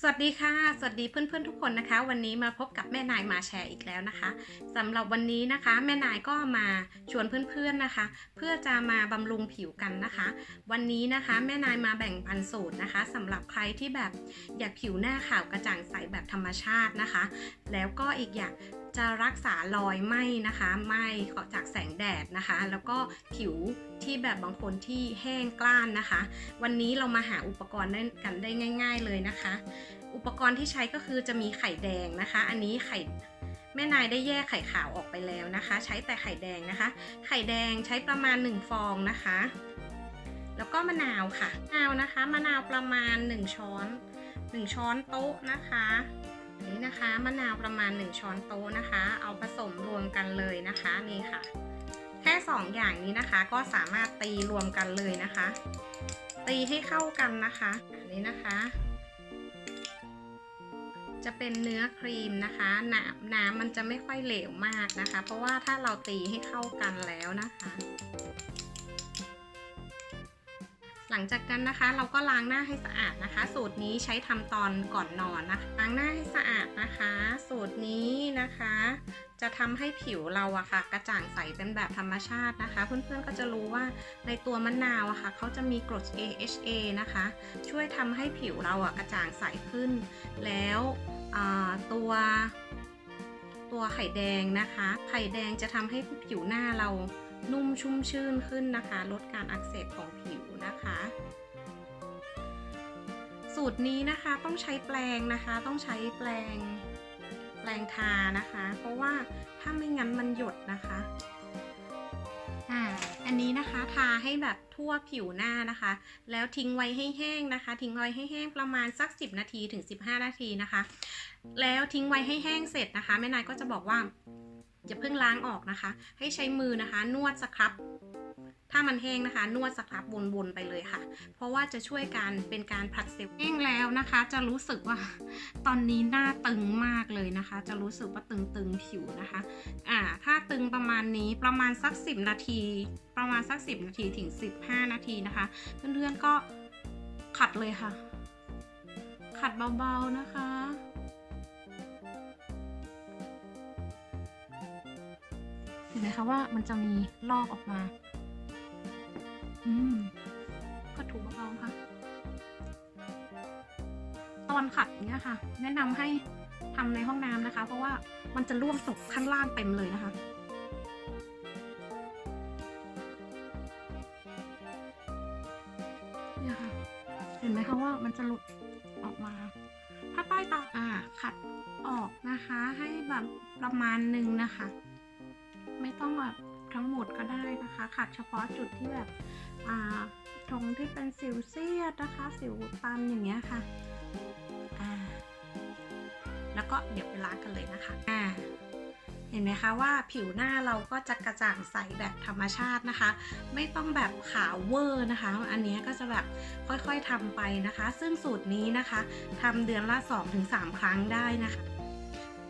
สวัสดีค่ะ สวัสดีเพื่อนๆทุกคนนะคะ วันนี้มาพบกับแม่นายมาแชร์อีกแล้วนะคะสำหรับวันนี้นะคะ แม่นายก็มาชวนเพื่อนๆนะคะ เพื่อจะมาบำรุงผิวกันนะคะ วันนี้นะคะ แม่นายมาแบ่งปันสูตรนะคะสำหรับใครที่แบบอยากผิวหน้าขาวกระจ่างใสแบบธรรมชาตินะคะ แล้วก็อีกอย่าง จะรักษารอยไหม้นะคะไหม้จากแสงแดดนะคะ แล้วก็ผิวที่แบบบางคนที่แห้งกล้านนะคะ วันนี้เรามาหาอุปกรณ์กันได้ง่าย ๆเลยนะคะ อุปกรณ์ที่ใช้ก็คือจะมีไข่แดงนะคะ อันนี้ไข่แม่นายได้แยกไข่ขาวออกไปแล้วนะคะ ใช้แต่ไข่แดงนะคะ ไข่แดงใช้ประมาณ 1 ฟองนะคะ แล้วก็มะนาวค่ะมะนาวนะคะมะนาวประมาณ 1 ช้อน 1 ช้อนโต๊ะนะคะ นนี้นะคะมะนาวประมาณ 1 ช้อนโต๊ะนะคะ เอาผสมรวมกันเลยนะคะนี่ค่ะ แค่ 2 อย่างนี้นะคะก็สามารถตีรวมกันเลยนะคะ ตีให้เข้ากันนะคะอันนี้นะคะ จะเป็นเนื้อครีมนะคะน้ำน้ำมันจะไม่ค่อยเหลวมากนะคะ เพราะว่าถ้าเราตีให้เข้ากันแล้วนะคะ หลังจากนั้นนะคะเราก็ล้างหน้าให้สะอาดนะคะ สูตรนี้ใช้ทำตอนก่อนนอนนะคะล้างหน้าให้สะอาดนะคะ สูตรนี้นะคะ จะทำให้ผิวเราอะค่ะ กระจ่างใสเป็นแบบธรรมชาตินะคะ เพื่อนๆก็จะรู้ว่าในตัวมะนาวอะค่ะเขาจะมีกรด AHA นะคะ ช่วยทำให้ผิวเราอะกระจ่างใสขึ้น แล้วตัวตัวไข่แดงนะคะ ไข่แดงจะทำให้ผิวหน้าเรา นุ่มชุ่มชื่นขึ้นนะคะ ลดการอักเสบของผิวนะคะ สูตรนี้นะคะต้องใช้แปรงนะคะ ต้องใช้แปรงแปรงทานะคะ เพราะว่าถ้าไม่งั้นมันหยดนะคะอ่าอันนี้นะคะทาให้แบบทั่วผิวหน้านะคะ แล้วทิ้งไว้ให้แห้งนะคะ ทิ้งไว้ให้แห้งประมาณสัก 10 นาทีถึง 15 นาทีนะคะ แล้วทิ้งไว้ให้แห้งเสร็จนะคะแม่นายก็จะบอกว่า พิ่งล้างออกนะคะ ให้ใช้มือนะคะ นวดสครับ ถ้ามันแห้งนะคะ นวดสครับวนๆไปเลยค่ะ เพราะว่าจะช่วยการเป็นการผลัดเซลล์แห้งแล้วนะคะ จะรู้สึกว่าตอนนี้หน้าตึงมากเลยนะคะ จะรู้สึกว่าตึงๆผิวนะคะอ่าถ้าตึงประมาณนี้ประมาณสัก 10 นาที ประมาณสัก 10 นาทีถึง 15 นาทีนะคะ เพื่อนๆก็ขัดเลยค่ะ ขัดเบาๆนะคะ ห็นไหมคะว่ามันจะมีลอกออกมา อืมก็ถูเบาๆค่ะ ตอนขัดเนี้ยค่ะ แนะนำให้ทำในห้องน้ำนะคะ เพราะว่ามันจะร่วงตกข้างล่างเต็มเลยนะคะเนี่ยค่ะ เห็นไหมคะว่ามันจะหลุดออกมา ถ้าใต้ตาอ่าขัดออกนะคะ ให้แบบประมาณหนึ่งนะคะ ไม่ต้องแบบทั้งหมดก็ได้นะคะ ขัดเฉพาะจุดที่แบบอ่าตรงที่เป็นสิวเซียดนะคะ สิวตันอย่างเงี้ยค่ะแล้วก็เดี๋ยวไปล้างกันเลยนะคะอ่าเห็นไหมคะว่าผิวหน้าเราก็จะกระจ่างใสแบบธรรมชาตินะคะ ไม่ต้องแบบขาวเวอร์นะคะ อันนี้ก็จะแบบค่อยๆทำไปนะคะ ซึ่งสูตรนี้นะคะทำเดือนละ 2-3 ครั้งได้นะคะ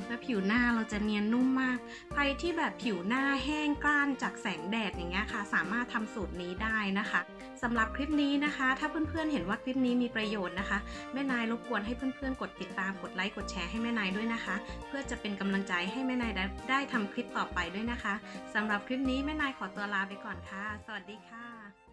แล้วผิวหน้าเราจะเนียนนุ่มมาก ใครที่แบบผิวหน้าแห้งกร้านจากแสงแดดอย่างเงี้ยค่ะ สามารถทำสูตรนี้ได้นะคะสำหรับคลิปนี้นะคะ ถ้าเพื่อนๆเห็นว่าคลิปนี้มีประโยชน์นะคะ แม่นายรบกวนให้เพื่อนๆ กดติดตามกดไลค์กดแชร์ให้แม่นายด้วยนะคะ เพื่อจะเป็นกำลังใจให้แม่นายได้ได้ทำคลิปต่อไปด้วยนะคะสำหรับคลิปนี้แม่นายขอตัวลาไปก่อนค่ะ สวัสดีค่ะ